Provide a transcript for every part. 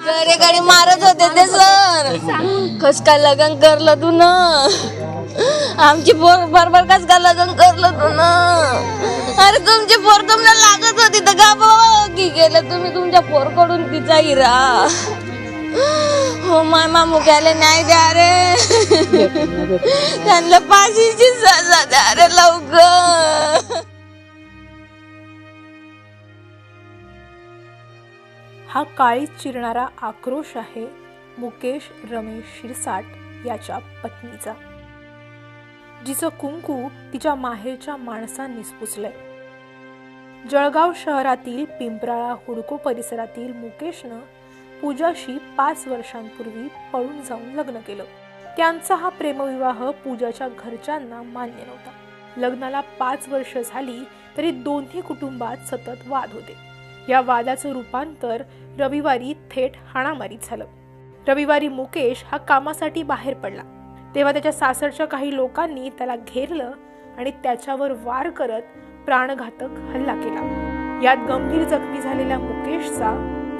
घरे घडी मारत होते ते सर. कस काय लग्न करलं तू ना? आमची पोर बरोबर कस काय लग्न करलं तू ना? अरे तुमची पोर तुम्हाला लागत होती तर का बो की गेलं. तुम्ही तुमच्या पोरकडून तिचा हिरा हो माय मामू गेले न्याय द्या रे. त्यांना फाशीची सजा द्या रे लवकर. हा काळीत चिरणारा आक्रोश आहे मुकेश रमेश शिरसाट याच्या पत्नीचा. जिचं कुंकू तिच्या माहेरच्या माणसांनीच पुसलंय. जळगाव शहरातील पिंपराळा हुडको परिसरातील मुकेशनं पूजाशी पाच वर्षांपूर्वी पळून जाऊन लग्न केलं. त्यांचा हा प्रेमविवाह पूजाच्या घरच्यांना मान्य नव्हता. लग्नाला पाच वर्ष झाली तरी दोन्ही कुटुंबात सतत वाद होते. या वादाचं रूपांतर रविवारी थेट हाणामारीत झालं. रविवारी मुकेश हा कामासाठी बाहेर पडला. तेव्हा त्याच्या सासरच्या काही लोकांनी त्याला घेरलं आणि त्याच्यावर वार करत प्राणघातक हल्ला केला. यात गंभीर जखमी झालेल्या मुकेशचा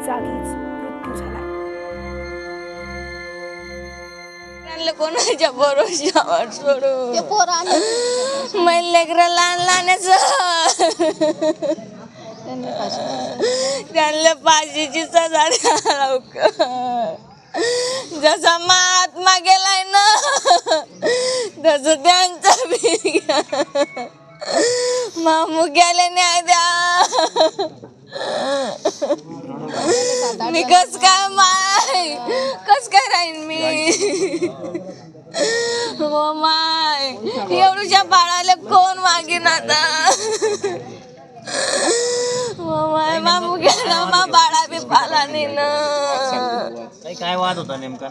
जागीच मृत्यू झाला. कोणाच्या भरोशावर सोडू. मै लेकरं लहान लहानच. त्यांना फाशीची सजा द्या लवकर. जसा महात्मा गेलाय ना तस त्यांचा बी मामू गेले न्याय द्या. मी कस काय माय कस काय राहीन मी? हो माय एवढ्या बाळाला कोण मागीन आता? मामू गेला मा बाळा बी पाला ताई, काय वाद होता नेमका?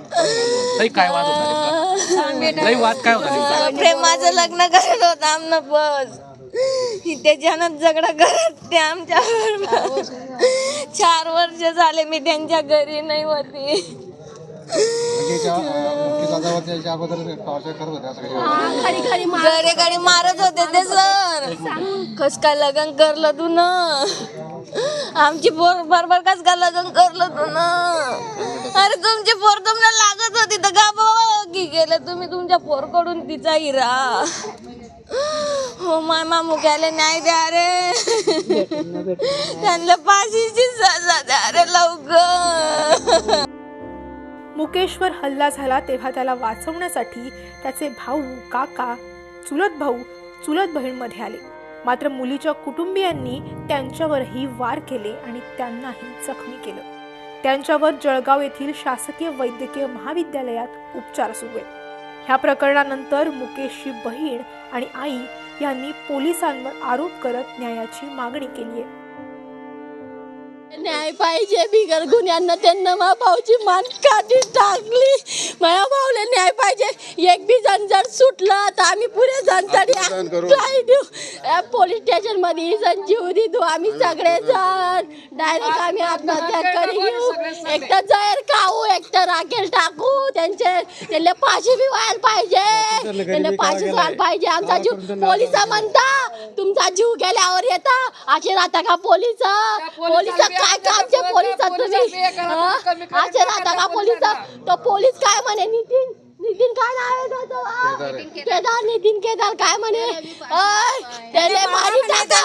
लई काय वाद होता नेमका? लई वाद काय होता नेमका? प्रेमाचं लग्न करत होत आमनं बस. त्याच्यानं झगडा करत ते आमच्यावर चार वर्ष झाले मी त्यांच्या घरी नाही होती. घरे घडी मारत होते ते सर. कस काय लग्न करलं तू ना? आमची पोर बरोबर कस काय लग्न करलं तू ना? अरे तुमची पोर तुम्हाला लागत होती तर का बो की गेलं तुम्ही तुमच्या पोरकडून तिचा हिरा. हो माय मामू गेले न्याय द्या रे. त्यांना फाशीची सजा द्या रे लवकर. मुकेशवर हल्ला झाला तेव्हा त्याला वाचवण्यासाठी त्याचे भाऊ काका चुलत भाऊ चुलत बहीणमध्ये आले. मात्र मुलीच्या कुटुंबियांनी त्यांच्यावरही वार केले आणि त्यांनाही जखमी केलं. त्यांच्यावर जळगाव येथील शासकीय वैद्यकीय महाविद्यालयात उपचार सुरू आहेत. ह्या प्रकरणानंतर मुकेशची बहीण आणि आई यांनी पोलिसांवर आरोप करत न्यायाची मागणी केली आहे. न्याय पाहिजे बिगर गुन्ह्यांना त्यांना मा भाऊची मान काठी टाकली. माझ्या भाऊला न्याय पाहिजे. एक बी जण जर सुटलं तर आम्ही तरी काय देऊ या पोलीस स्टेशनमध्ये जण जीव देतो आम्ही सगळे जण. डायरेक्ट आम्ही आत्महत्या करी. घेऊ एकटं जैर खाऊ एकटं राखेल टाकू. त्यांचे त्यांना फाशी बी व्हायला पाहिजे. त्यांना फाशी व्हायला पाहिजे. आमचा जीव पोलीस म्हणता तुमचा जीव गेल्यावर येता. असे राहता का पोलीस? पोलीस काय कामचे पोलीस तुम्ही हं? असे राहता का पोलीस तो पोलीस काय म्हणे नितीन नितीन काय नाव आहे? केदार नितीन केदार काय म्हणे? त्याले मारी टाका.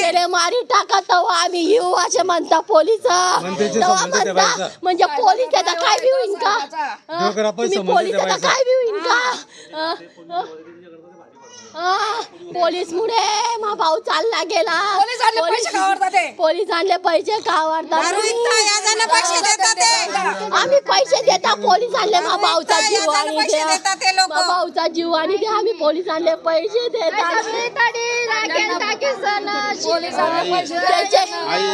त्याले मारी टाका तेव्हा आम्ही येऊ असे म्हणता पोलीस. तेव्हा म्हणता. म्हणजे पोलीस त्याचा काय बी होईन का? तुम्ही पोलीस त्याचा काय बी होईन का? पोलीस मुळे मा भाऊ चालला गेला. पोलीस आणले पैसे पोलीस आणले पैसे खावडतात आम्ही पैसे देता पोलीस आणले मा भाऊचा जीव आणि. मा भाऊचा जीव आणि दे आम्ही पोलीस आणले पैसे देतात त्याचे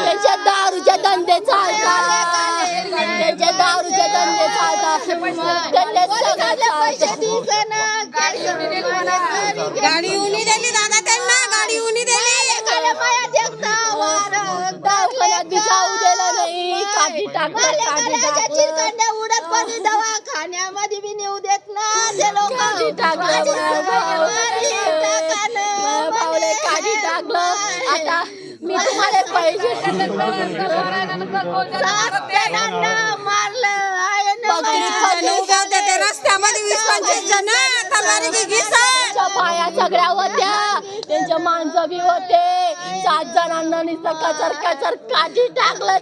त्याचे दारूचे धंदे चालतात. त्याचे दारूचे धंदे चालतात. गाडी उनी दिली दादा त्यांना. गाडी उनी दिली. दवाखान्यात बी जाऊ दिलं नाही. काठी टाकलं काठी टाकलं. उडत पाणी दवाखान्यामध्ये बी नेऊ देत ना. ते लोक काठी टाकलं काठी टाकलं. आता मी तुम्हाला पाहिजे रस्त्यामध्ये वीस पंचवीस जण सगळ्या होत्या. त्यांच्या माणसं बी होते. सात जणांना नुसतं कचर कचर काठी टाकलं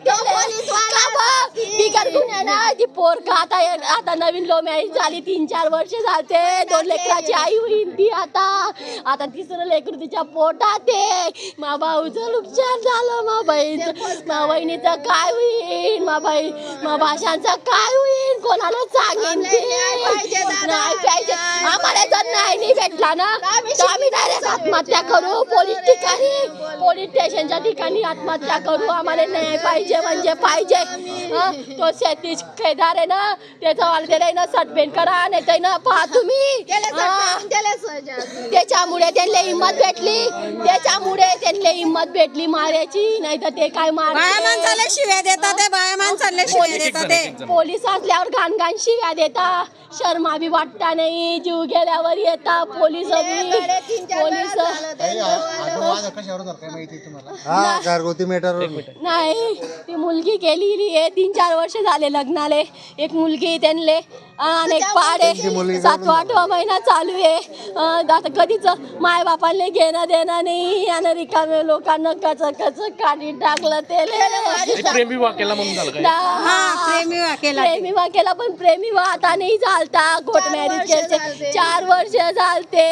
बघ? बिगर गुन्ह्यानं ती पोर आता आता नवीन लो मॅरेज झाली. तीन चार वर्ष झालते. दोन लेकराची आई होईल ती आता. आता तिसरं लेकरू तिच्या पोटात आहे. मा भाऊचं नुकसान झालं मा बहीण मा बहिणीचं काय होईल? मा बहीण मा भाषांचं काय होईल? कोणाला सांगेन? ते? न्याय पाहिजे आम्हाला जर नाही नाही भेटला ना तर आम्ही डायरेक्ट आत्महत्या करू. पोलीस ठिकाणी पोलीस स्टेशनच्या ठिकाणी आत्महत्या करू. आम्हाला न्याय पाहिजे म्हणजे पाहिजे. हं? तो शेतीच खेदार आहे ना त्याचा वाल त्याला ना सटपेंट करा नाही तर ना पहा तुम्ही. हं? त्याच्यामुळे त्यांना हिंमत भेटली. त्याच्यामुळे त्यांना हिंमत भेटली मारायची. नाही तर ते काय मार शिव्या देतात ते बाया माणसाला शिव्या एक एक देतात जण, ते एक एक जण. पोलीस असल्यावर घाण घाण शिव्या देता. शर्मा बी वाटता नाही जीव गेल्यावर येता पोलीस पोलीस हा घरगुती मॅटर नाही ती मुलगी गेलेली आहे तीन चार वर्ष झाले लग्नाले. एक मुलगी त्यांले आणि एक पाडे सातवा आठवा महिना चालू आहे. अं, आता कधीच माय बापाले घेणं देणं नाही. आणि रिकामे लोकांना कच कच काढी टाकलं एक प्रेम विवाह केला म्हणून झालं काय? प्रेमी विवाह केला पण प्रेमी विवाह आता नाही चालता कोर्ट मॅरेज केले चार वर्ष चालते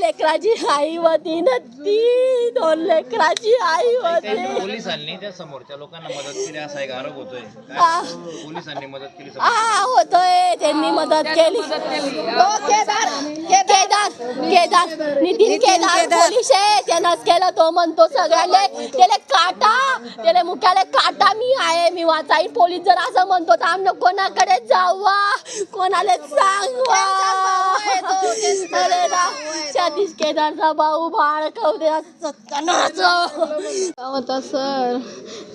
लेकराची आई होती ना ती दोन लेकराची आई होती. पोलिसांनी त्या समोरच्या लोकांना मदत केली. असा एक आरोप होतोय. काय? पोलिसांनी मदत केली आ, होतोय. त्यांनी मदत केली. केदार केदार नितीन केदार पोलीस आहे त्यानंच केलं तो म्हणतो सगळ्याले त्याला काटा त्याला मुख्याला काटा मी आहे. मी वाचाईन पोलीस जर असं म्हणतो तर आम्ही कोणाकडे जावा. कोणाला सांगवा. अरे ना सतीश केदारचा भाऊ बाळ कवदे होता सर?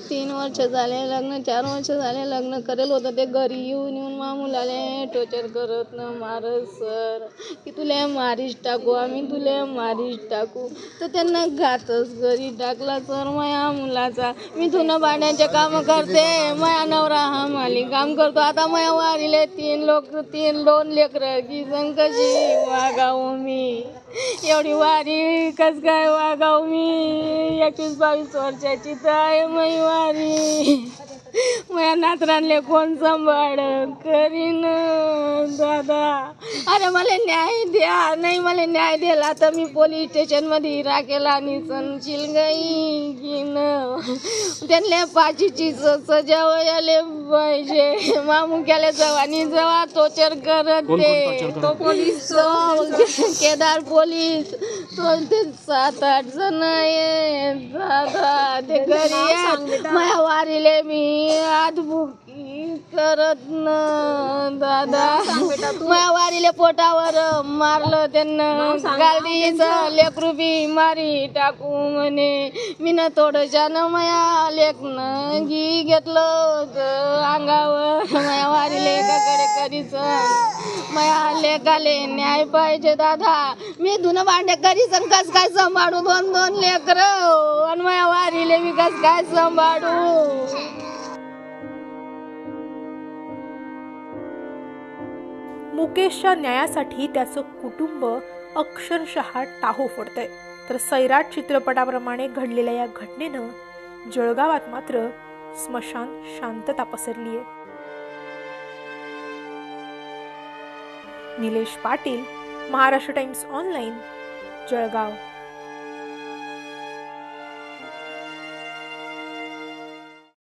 तीन वर्ष झाले लग्न चार वर्ष झाले लग्न करेल होतं ते. घरी येऊन येऊन मा मुलाले टोचर करत न मारत सर. की तुला मारीच टाकू आम्ही तुला मारीच टाकू. तर त्यांना घातच घरी टाकला सर माया मुलाचा. मी धुनं पाण्याचे काम करते माया नवरा हा माली काम करतो. आता माया वारीले तीन लोक तीन दोन लेकरं की संग कशी वागाव मी? एवढी वारी कस काय वागाव मी? एकवीस बावीस वर्षाची तर आहे मै मारी माझ्या नातरांले कोण सांभाळ करीन? अरे मला न्याय द्या. नाही मला न्याय दिला तर मी पोलीस स्टेशनमध्ये इरा केला आणि संशील गाई घेईन त्यांना पाचीची सजा वयाले पाहिजे. मामुक्याला जवानी जवा टोचर करत ते. तो पोलीस केदार पोलीस तो ते सात आठ जण आहे दादा ते घरी. माझ्या वारीले मी आदबुकी करत न दादा. माझ्या वारीले पोटावर मारलं त्यांना. गाडीचं लेकरू बी मारी टाकू म्हणे. मी न थोडंसं माया लेखनं घी घेतलं होतं अंगावर. माया वारीले एकाकडे कधीच. माया लेकाले न्याय पाहिजे दादा. मी धुणं भांडे कधी कस काय सांभाळू दोन दोन लेकर? आणि माया वारीले मी कस काय सांभाळू? मुकेशच्या न्यायासाठी त्याचं कुटुंब अक्षरशः टाहो फोडतंय. तर सैराट चित्रपटाप्रमाणे घडलेल्या या घटनेनं जळगावात मात्र स्मशान शांतता पसरली आहे निलेश पाटील महाराष्ट्र टाइम्स ऑनलाईन जळगाव.